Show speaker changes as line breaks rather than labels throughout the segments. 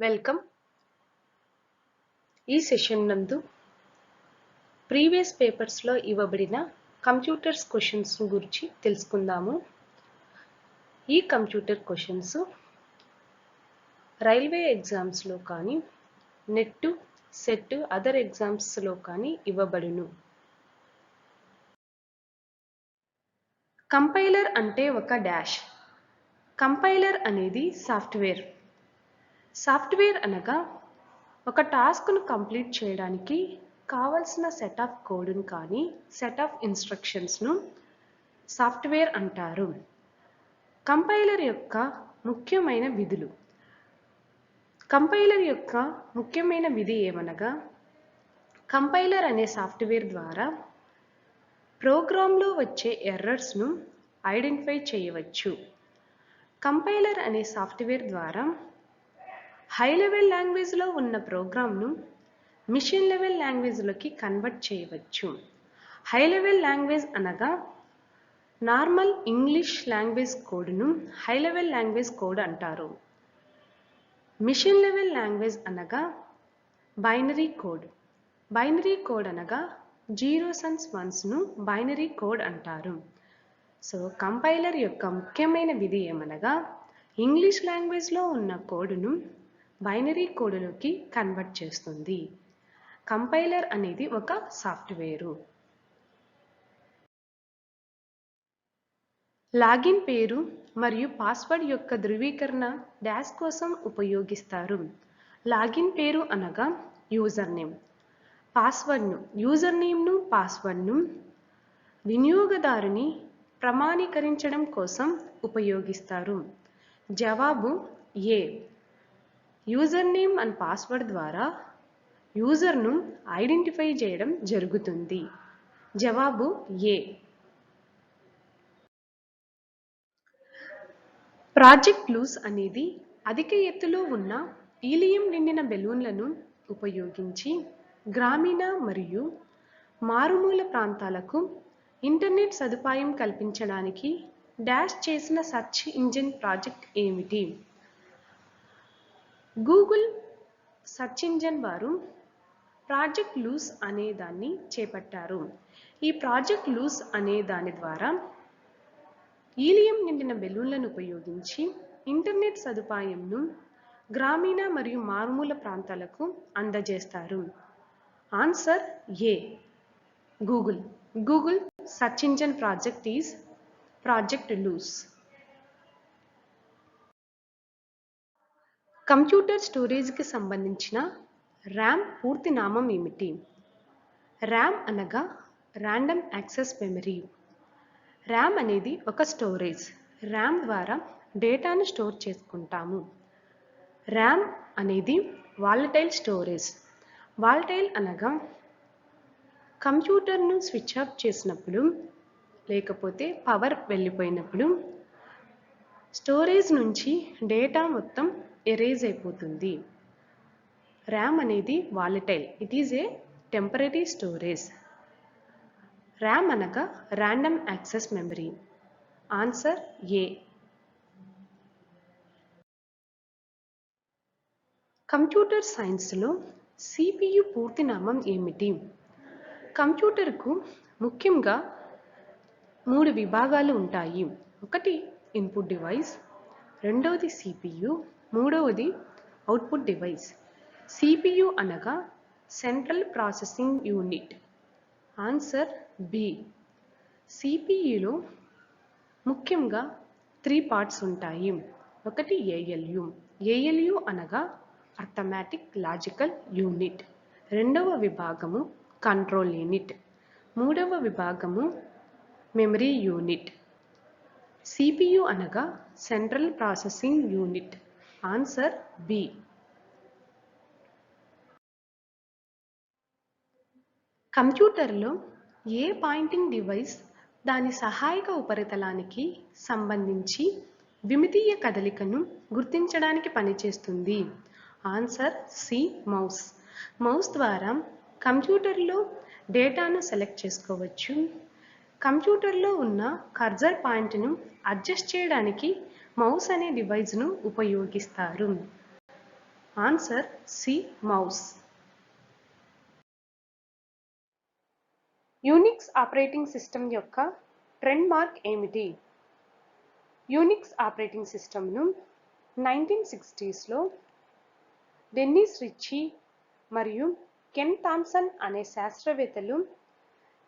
Welcome ఈ session నందు previous పేపర్స్లో ఇవ్వబడిన కంప్యూటర్స్ క్వశ్చన్స్ గురించి తెలుసుకుందాము. ఈ కంప్యూటర్ క్వశ్చన్స్ రైల్వే ఎగ్జామ్స్లో కానీ నెట్ సెట్ అదర్ ఎగ్జామ్స్లో కానీ ఇవ్వబడును. కంపైలర్ అంటే ఒక డాష్. కంపైలర్ అనేది సాఫ్ట్వేర్. సాఫ్ట్వేర్ అనగా ఒక టాస్క్ను కంప్లీట్ చేయడానికి కావలసిన సెట్ ఆఫ్ కోడ్ను కానీ సెట్ ఆఫ్ ఇన్స్ట్రక్షన్స్ను సాఫ్ట్వేర్ అంటారు. కంపైలర్ యొక్క ముఖ్యమైన విధులు. కంపైలర్ యొక్క ముఖ్యమైన విధి ఏమనగా కంపైలర్ అనే సాఫ్ట్వేర్ ద్వారా ప్రోగ్రాంలో వచ్చే ఎర్రర్స్ను ఐడెంటిఫై చేయవచ్చు. కంపైలర్ అనే సాఫ్ట్వేర్ ద్వారా హై లెవెల్ లాంగ్వేజ్లో ఉన్న ప్రోగ్రామ్ను మిషన్ లెవెల్ లాంగ్వేజ్లోకి కన్వర్ట్ చేయవచ్చు. హై లెవెల్ లాంగ్వేజ్ అనగా నార్మల్ ఇంగ్లీష్ లాంగ్వేజ్ కోడ్ను హై లెవెల్ లాంగ్వేజ్ కోడ్ అంటారు. మిషన్ లెవెల్ లాంగ్వేజ్ అనగా బైనరీ కోడ్ బైనరీ కోడ్ అనగా జీరోస్ అండ్ వన్స్ను బైనరీ కోడ్ అంటారు. సో కంపైలర్ యొక్క ముఖ్యమైన విధి ఏమనగా ఇంగ్లీష్ లాంగ్వేజ్లో ఉన్న కోడ్ను బైనరీ కోడ్లోకి కన్వర్ట్ చేస్తుంది. కంపైలర్ అనేది ఒక సాఫ్ట్వేరు. లాగిన్ పేరు మరియు పాస్వర్డ్ యొక్క ధృవీకరణ డాష్ కోసం ఉపయోగిస్తారు. లాగిన్ పేరు అనగా యూజర్ నేమ్. పాస్వర్డ్ను యూజర్ నేమ్ను పాస్వర్డ్ను వినియోగదారుని ప్రమాణీకరించడం కోసం ఉపయోగిస్తారు. జవాబు A. User name and password ద్వారా యూజర్ను ఐడెంటిఫై చేయడం జరుగుతుంది. జవాబు ఏ. ప్రాజెక్ట్ లూస్ అనేది అధిక ఎత్తులో ఉన్న ఈలియం నిండిన బెలూన్లను ఉపయోగించి గ్రామీణ మరియు మారుమూల ప్రాంతాలకు ఇంటర్నెట్ సదుపాయం కల్పించడానికి డాష్ చేసిన సర్చ్ ఇంజిన్ ప్రాజెక్ట్ ఏమిటి? గూగుల్ సర్చ్ ఇంజన్ వారు ప్రాజెక్ట్ లూస్ అనే దాన్ని చేపట్టారు. ఈ ప్రాజెక్ట్ లూస్ అనే దాని ద్వారా ఈలియం నిండిన బెలూన్లను ఉపయోగించి ఇంటర్నెట్ సదుపాయంను గ్రామీణ మరియు మారుమూల ప్రాంతాలకు అందజేస్తారు. Answer A. Google. Google search engine project is project Loon. Computer స్టోరేజ్కి సంబంధించిన ర్యామ్ పూర్తి నామం ఏమిటి? ర్యామ్ అనగా ర్యాండమ్ యాక్సెస్ మెమరీ. ర్యామ్ అనేది ఒక స్టోరేజ్. ర్యామ్ ద్వారా డేటాను స్టోర్ చేసుకుంటాము. ర్యామ్ అనేది వాలటైల్ స్టోరేజ్. వాలటైల్ అనగా కంప్యూటర్ను స్విచ్ ఆఫ్ చేసినప్పుడు లేకపోతే పవర్ వెళ్ళిపోయినప్పుడు స్టోరేజ్ నుంచి డేటా మొత్తం ఎరేజ్ అయిపోతుంది. ర్యామ్ అనేది volatile. It is a temporary storage RAM అనగా random access memory. Answer A computer సైన్స్లో సిపియు పూర్తి నామం ఏమిటి? కంప్యూటర్కు ముఖ్యంగా మూడు విభాగాలు ఉంటాయి. ఒకటి ఇన్పుట్ డివైస్ రెండవది సిపియు మూడవది అవుట్పుట్ డివైస్ సిపియు అనగా central processing unit answer B సిపియులో ముఖ్యంగా త్రీ పార్ట్స్ ఉంటాయి. ఒకటి ఏఎల్యు ఏఎల్యు అనగా అర్థమాటిక్ లాజికల్ యూనిట్ రెండవ విభాగము కంట్రోల్ యూనిట్ మూడవ విభాగము మెమరీ యూనిట్ సిపియు అనగా central processing unit answer B. కంప్యూటర్లో ఏ పాయింటింగ్ డివైస్ దాని సహాయక ఉపరితలానికి సంబంధించి విమితీయ కదలికను గుర్తించడానికి పనిచేస్తుంది? Answer C mouse. మౌస్ ద్వారా కంప్యూటర్లో డేటాను సెలెక్ట్ చేసుకోవచ్చు. కంప్యూటర్లో ఉన్న కర్జర్ పాయింట్ను అడ్జస్ట్ చేయడానికి మౌస్ అనే డివైజ్ను ఉపయోగిస్తారు. Answer C mouse. Unix operating system యొక్క ట్రెండ్ మార్క్ ఏమిటి? యూనిక్స్ ఆపరేటింగ్ సిస్టమ్ను నైన్టీన్ సిక్స్టీస్లో డెన్నిస్ రిచీ మరియు కెన్ థామ్సన్ అనే శాస్త్రవేత్తలు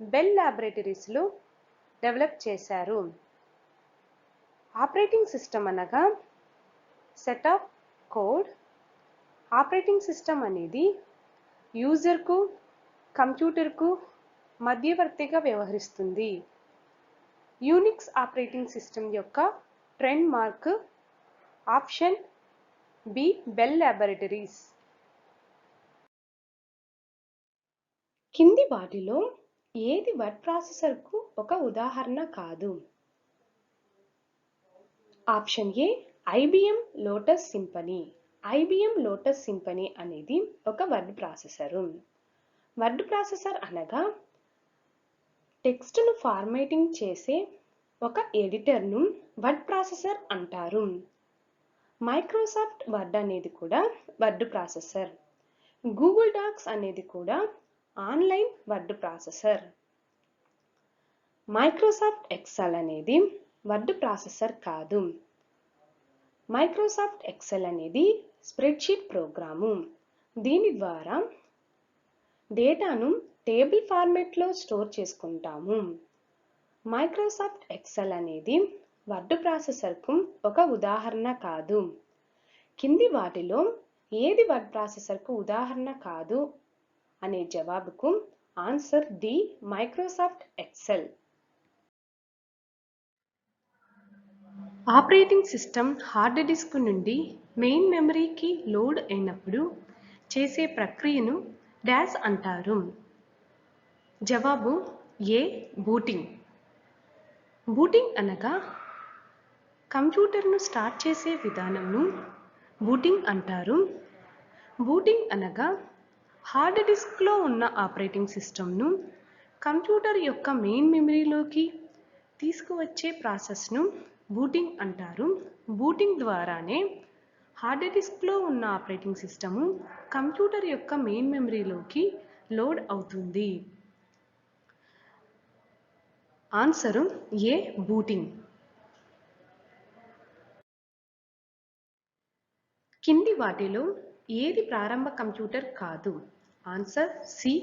బెల్ ల్యాబొరేటరీస్లో డెవలప్ చేశారు. ఆపరేటింగ్ సిస్టమ్ అనగా set of code. Operating system అనేది యూజర్కు కంప్యూటర్కు మధ్యవర్తిగా వ్యవహరిస్తుంది. యూనిక్స్ ఆపరేటింగ్ సిస్టమ్ యొక్క trademark option B Bell laboratories కింది వాటిలో ఏది వర్డ్ ప్రాసెసర్కు ఒక ఉదాహరణ కాదు. Option A IBM Lotus Symphony. IBM Lotus Symphony అనేది ఒక వర్డ్ ప్రాసెసరు. వర్డ్ ప్రాసెసర్ అనగా టెక్స్ట్ను ఫార్మాటింగ్ చేసే ఒక ఎడిటర్ను వర్డ్ ప్రాసెసర్ అంటారు. మైక్రోసాఫ్ట్ వర్డ్ అనేది కూడా వర్డ్ ప్రాసెసర్. గూగుల్ డాక్స్ అనేది కూడా online word processor. Microsoft Excel అనేది వర్డ్ ప్రాసెసర్ కాదు. మైక్రోసాఫ్ట్ ఎక్సెల్ అనేది స్ప్రెడ్షీట్ ప్రోగ్రాము. దీని ద్వారా డేటాను టేబుల్ ఫార్మెట్లో స్టోర్ చేసుకుంటాము. మైక్రోసాఫ్ట్ ఎక్సెల్ అనేది వర్డ్ ప్రాసెసర్కు ఒక ఉదాహరణ కాదు. కింది వాటిలో ఏది వర్డ్ ప్రాసెసర్కు ఉదాహరణ కాదు? అనే జవాబుకు answer D Microsoft Excel. Operating system hard disk నుండి మెయిన్ మెమరీకి లోడ్ అయినప్పుడు చేసే ప్రక్రియను డాష్ అంటారు. జవాబు ఏ బూటింగ్. బూటింగ్ అనగా కంప్యూటర్ను స్టార్ట్ చేసే విధానంను బూటింగ్ అంటారు. బూటింగ్ అనగా హార్డ్ డిస్క్లో ఉన్న ఆపరేటింగ్ సిస్టమ్ను కంప్యూటర్ యొక్క మెయిన్ మెమరీలోకి తీసుకువచ్చే ప్రాసెస్ను బూటింగ్ అంటారు. బూటింగ్ ద్వారానే హార్డ్ డిస్క్లో ఉన్న ఆపరేటింగ్ సిస్టము కంప్యూటర్ యొక్క మెయిన్ మెమరీలోకి లోడ్ అవుతుంది. Answer A booting. కింది వాటిలో ఏది ప్రారంభ కంప్యూటర్ కాదు? Answer C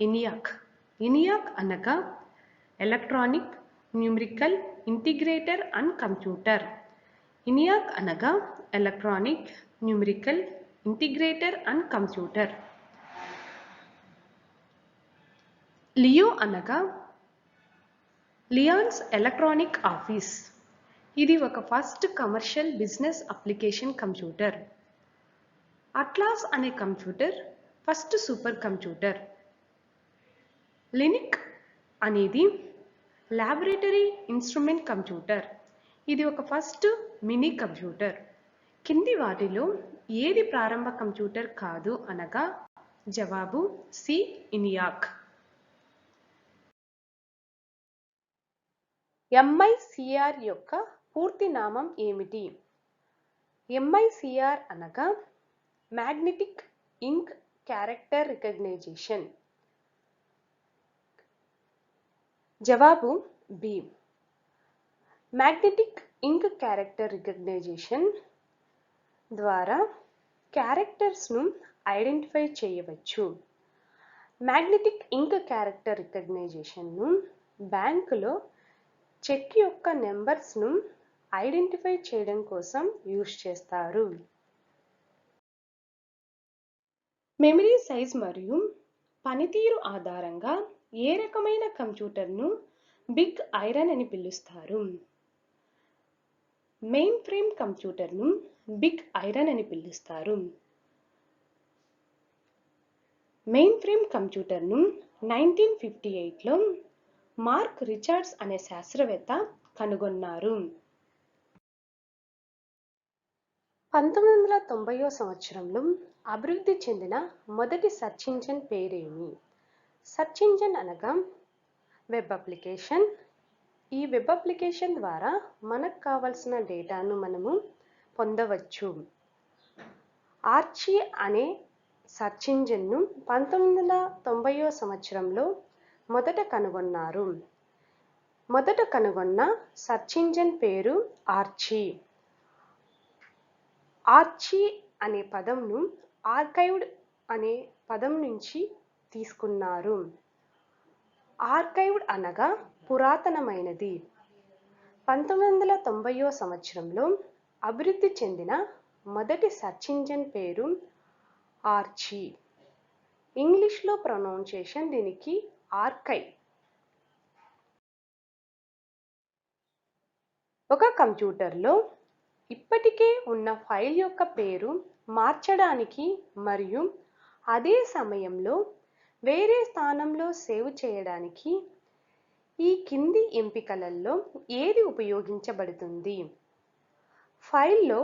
ENIAC. ఇనియాక్ అనగా electronic numerical integrator and computer ENIAC అనగా electronic numerical integrator and computer LEO అనగా లియాన్స్ ఎలక్ట్రానిక్ ఆఫీస్ ఇది ఒక first commercial business application computer Atlas అనే computer first super computer LINC అనేది laboratory instrument computer ఇది ఒక first mini computer కింది వాటిలో ఏది ప్రారంభ కంప్యూటర్ కాదు అనగా జవాబు సి ఇనియాక్. ఎంఐసిఆర్ యొక్క పూర్తి నామం ఏమిటి? ఎంఐసిఆర్ అనగా మ్యాగ్నెటిక్ ఇంక్ క్యారెక్టర్ రికగ్నైజేషన్ జవాబు B. Magnetic ink character recognition ద్వారా క్యారెక్టర్స్ను ఐడెంటిఫై చేయవచ్చు. మ్యాగ్నెటిక్ ఇంక్ క్యారెక్టర్ రికగ్నైజేషన్ను బ్యాంకులో చెక్ యొక్క నెంబర్స్ను ఐడెంటిఫై చేయడం కోసం యూజ్ చేస్తారు. మెమరీ సైజ్ మరియు పనితీరు ఆధారంగా ఏ రకమైన కంప్యూటర్ను బిగ్ ఐరన్ అని పిలుస్తారు? మెయిన్ ఫ్రేమ్ కంప్యూటర్ను బిగ్ ఐరన్ అని పిలుస్తారు. మెయిన్ ఫ్రేమ్ కంప్యూటర్ను నైన్టీన్ ఫిఫ్టీ ఎయిట్లో మార్క్ రిచర్డ్స్ అనే శాస్త్రవేత్త కనుగొన్నారు. పంతొమ్మిది వందల తొంభైవ సంవత్సరంలో అభివృద్ధి చెందిన మొదటి సర్చ్ ఇంజన్ పేరేమి? సర్చ్ ఇంజన్ అనగా వెబ్ అప్లికేషన్ ఈ వెబ్ అప్లికేషన్ ద్వారా మనకు కావలసిన డేటాను మనము పొందవచ్చు. ఆర్చీ అనే సర్చ్ ఇంజిన్ను పంతొమ్మిది వందల తొంభైవ సంవత్సరంలో మొదట కనుగొన్నారు. మొదట కనుగొన్న సర్చ్ ఇంజిన్ పేరు ఆర్చీ ఆర్చీ అనే పదంను ఆర్కైవ్డ్ అనే పదం నుంచి తీసుకున్నారు. ఆర్కైవ్డ్ అనగా పురాతనమైనది. పంతొమ్మిది వందల తొంభైవ సంవత్సరంలో అభివృద్ధి చెందిన మొదటి సెర్చ్ ఇంజిన్ పేరు ఆర్చీ. ఇంగ్లీష్లో ప్రొనౌన్సియేషన్ దీనికి ఆర్కైవ్ ఒక కంప్యూటర్లో ఇప్పటికే ఉన్న ఫైల్ యొక్క పేరు మార్చడానికి మరియు అదే సమయంలో వేరే స్థానంలో సేవ్ చేయడానికి ఈ కింది ఎంపికలలో ఏది ఉపయోగించబడుతుంది? ఫైల్లో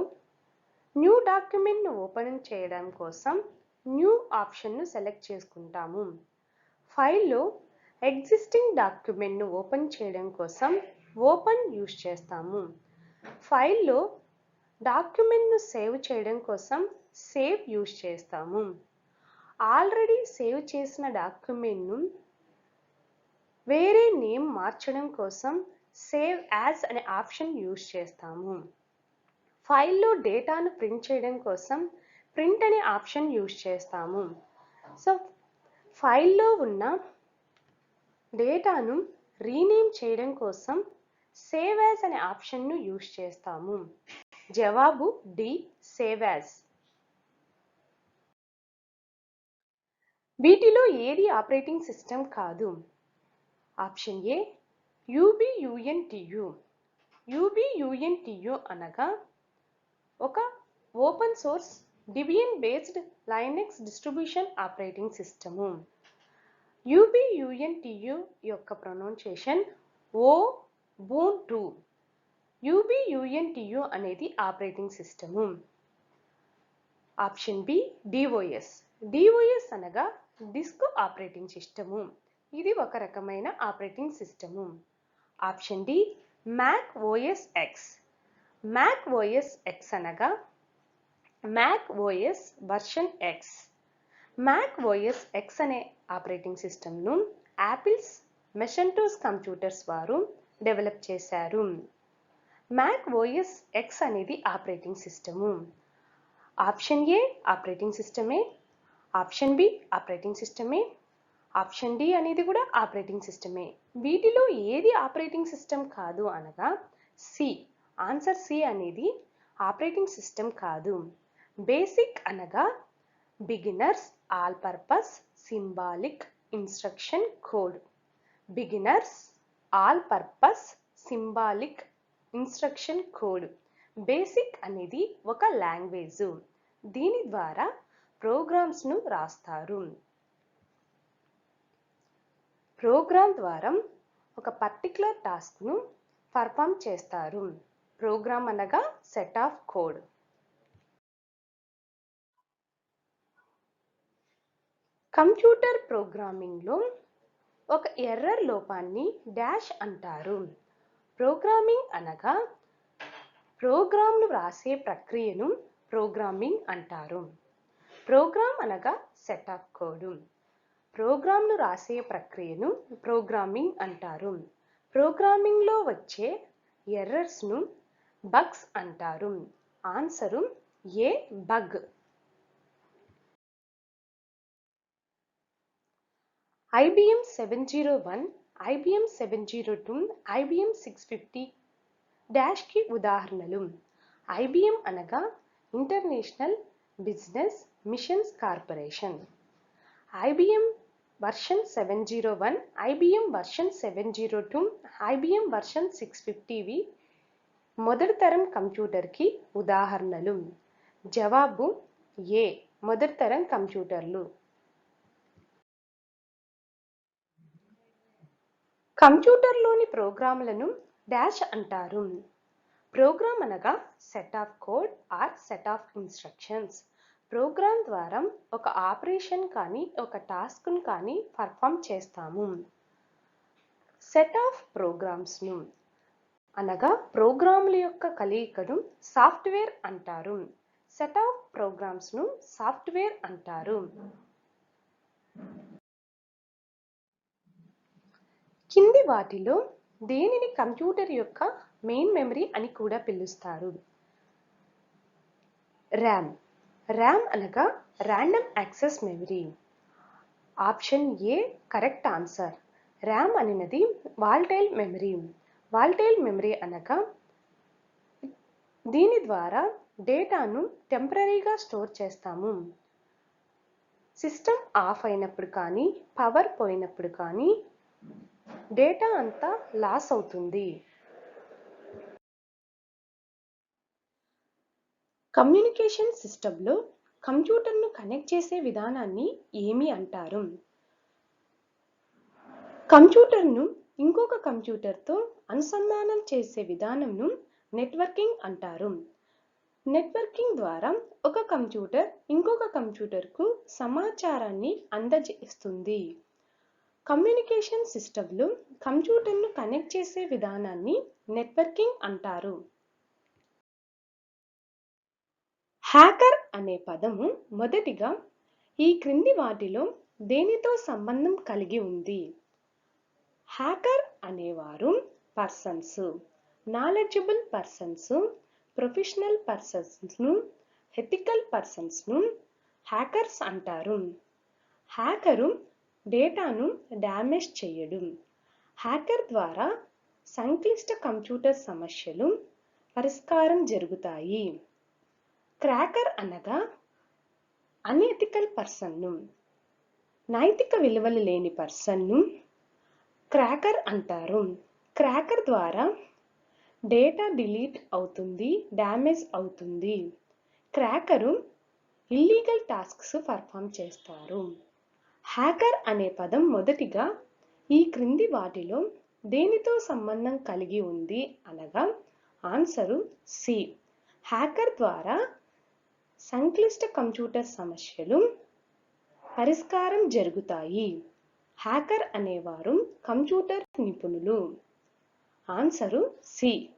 న్యూ డాక్యుమెంట్ను ఓపెన్ చేయడం కోసం న్యూ ఆప్షన్ను సెలెక్ట్ చేసుకుంటాము. ఫైల్లో ఎగ్జిస్టింగ్ డాక్యుమెంట్ను ఓపెన్ చేయడం కోసం ఓపెన్ యూస్ చేస్తాము. ఫైల్లో డాక్యుమెంట్ను సేవ్ చేయడం కోసం సేవ్ యూస్ చేస్తాము. ఆల్రెడీ సేవ్ చేసిన డాక్యుమెంట్ను వేరే నేమ్ మార్చడం కోసం సేవ్ యాజ్ అనే ఆప్షన్ యూజ్ చేస్తాము. ఫైల్లో డేటాను ప్రింట్ చేయడం కోసం ప్రింట్ అనే ఆప్షన్ యూజ్ చేస్తాము. సో ఫైల్లో ఉన్న డేటాను రీనేమ్ చేయడం కోసం సేవ్ యాజ్ అనే ఆప్షన్ను యూజ్ చేస్తాము. జవాబు డి సేవ్ యాజ్. వీటిలో ఏది ఆపరేటింగ్ సిస్టమ్ కాదు? Option A U B U N T U U B U N T U అనగా ఒక open source Debian based Linux distribution operating system. U B U N T U యొక్క pronunciation o boon too U B U N T U అనేది operating system. Option B DOS DOS అనగా disk operating system. ఇది ఒక రకమైన operating system. Option D Mac OS X Mac OS X అనగా Mac OS version X Mac OS X అనే operating సిస్టమ్ను Apple's Macintosh computers వారు develop చేశారు. Mac OS X అనేది operating system. Option A operating సిస్టమే option B operating సిస్టమే. Option D అనేది కూడా operating సిస్టమే. వీటిలో ఏది ఆపరేటింగ్ సిస్టమ్ కాదు అనగా సి. ఆన్సర్ సి అనేది ఆపరేటింగ్ సిస్టమ్ కాదు. బేసిక్ అనగా beginner's all purpose symbolic instruction code. Beginner's all purpose symbolic instruction code. BASIC అనేది ఒక లాంగ్వేజ్. దీని ద్వారా ప్రోగ్రామ్స్ను రాస్తారు. ప్రోగ్రామ్ ద్వారా ఒక పర్టికులర్ టాస్క్ను పర్ఫామ్ చేస్తారు. ప్రోగ్రామ్ అనగా సెట్ ఆఫ్ కోడ్. కంప్యూటర్ ప్రోగ్రామింగ్లో ఒక ఎర్రర్ లోపాన్ని డాష్ అంటారు. ప్రోగ్రామింగ్ అనగా ప్రోగ్రామ్ను వ్రాసే ప్రక్రియను ప్రోగ్రామింగ్ అంటారు. ప్రోగ్రామ్ అనగా సెటప్ కోడ్. ప్రోగ్రామ్ను రాసే ప్రక్రియను ప్రోగ్రామింగ్ అంటారు. ప్రోగ్రామింగ్లో వచ్చే ఎర్రర్స్ను బగ్స్ అంటారు. Answer A bug? IBM seven zero one IBM seven zero two IBM six fifty డాష్కి ఉదాహరణలు. ఐబిఎం అనగా international business machines corporation IBM version seven zero one IBM version seven zero two IBM version six ఫిఫ్టీవి మొదటి తరం కంప్యూటర్కి ఉదాహరణలు. జవాబు ఏ మొదటి తరం కంప్యూటర్లు. కంప్యూటర్లోని ప్రోగ్రాంలను డాష్ అంటారు. ప్రోగ్రామ్ అనగా set of code or set of instructions program ద్వారా ఒక ఆపరేషన్ కానీ ఒక టాస్క్ను కానీ పర్ఫామ్ చేస్తాము. సెట్ ఆఫ్ ప్రోగ్రామ్స్ను అనగా ప్రోగ్రాముల యొక్క కలయికను సాఫ్ట్వేర్ అంటారు. సెట్ ఆఫ్ ప్రోగ్రామ్స్ను సాఫ్ట్వేర్ అంటారు. కింది వాటిలో దేనిని కంప్యూటర్ యొక్క మెయిన్ మెమరీ అని కూడా పిలుస్తారు? ర్యామ్. ర్యామ్ అనగా random access memory. Option A correct answer. RAM అనేది వాల్టైల్ మెమరీ. వాల్టైల్ మెమరీ అనగా దీని ద్వారా డేటాను టెంపరీగా స్టోర్ చేస్తాము. సిస్టమ్ ఆఫ్ అయినప్పుడు కానీ పవర్ పోయినప్పుడు కానీ డేటా అంతా లాస్ అవుతుంది. కమ్యూనికేషన్ సిస్టంలో కంప్యూటర్ను కనెక్ట్ చేసే విధానాన్ని ఏమి అంటారు? కంప్యూటర్ను ఇంకొక కంప్యూటర్తో అనుసంధానం చేసే విధానంను నెట్వర్కింగ్ అంటారు. నెట్వర్కింగ్ ద్వారా ఒక కంప్యూటర్ ఇంకొక కంప్యూటర్కు సమాచారాన్ని అందజేస్తుంది. కమ్యూనికేషన్ సిస్టంలో కంప్యూటర్ను కనెక్ట్ చేసే విధానాన్ని నెట్వర్కింగ్ అంటారు. హ్యాకర్ అనే పదము మొదటిగా ఈ క్రింది వాటిలో దేనితో సంబంధం కలిగి ఉంది? హ్యాకర్ అనేవారు పర్సన్స్ నాలెడ్జబుల్ పర్సన్స్ ప్రొఫెషనల్ పర్సన్స్ను ఎథికల్ పర్సన్స్ను హ్యాకర్స్ అంటారు. హ్యాకరు డేటాను డ్యామేజ్ చేయడం హ్యాకర్ ద్వారా సంక్లిష్ట కంప్యూటర్ సమస్యలు పరిష్కారం జరుగుతాయి. క్రాకర్ అనగా అనెథికల్ పర్సన్ను. నైతిక విలువలు లేని పర్సన్ను క్రాకర్ అంటారు. క్రాకర్ ద్వారా డేటా డిలీట్ అవుతుంది డ్యామేజ్ అవుతుంది. క్రాకరు ఇల్లీగల్ టాస్క్స్ పర్ఫామ్ చేస్తారు. హ్యాకర్ అనే పదం మొదటిగా ఈ క్రింది వాటిలో దేనితో సంబంధం కలిగి ఉంది అనగా ఆన్సరు సి. హ్యాకర్ ద్వారా సంక్లిష్ట కంప్యూటర్ సమస్యలు పరిష్కారం జరుగుతాయి. హ్యాకర్ అనేవారు కంప్యూటర్ నిపుణులు. Answer C.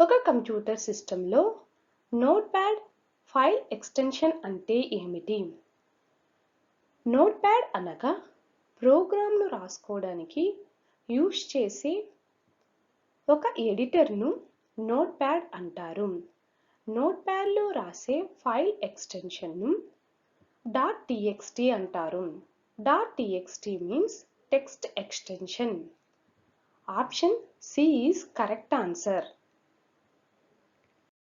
ఒక కంప్యూటర్ సిస్టంలో నోట్ ప్యాడ్ ఫైల్ ఎక్స్టెన్షన్ అంటే ఏమిటి? నోట్ ప్యాడ్ అనగా ప్రోగ్రామ్ను రాసుకోవడానికి యూజ్ చేసే ఒక ఎడిటర్ను నోట్ ప్యాడ్ అంటారు. నోట్ ప్యాడ్లో రాసే ఫైల్ ఎక్స్టెన్షన్ను. డాట్ టీఎక్స్టీ అంటారు. Dot TXT means text extension option C is correct answer.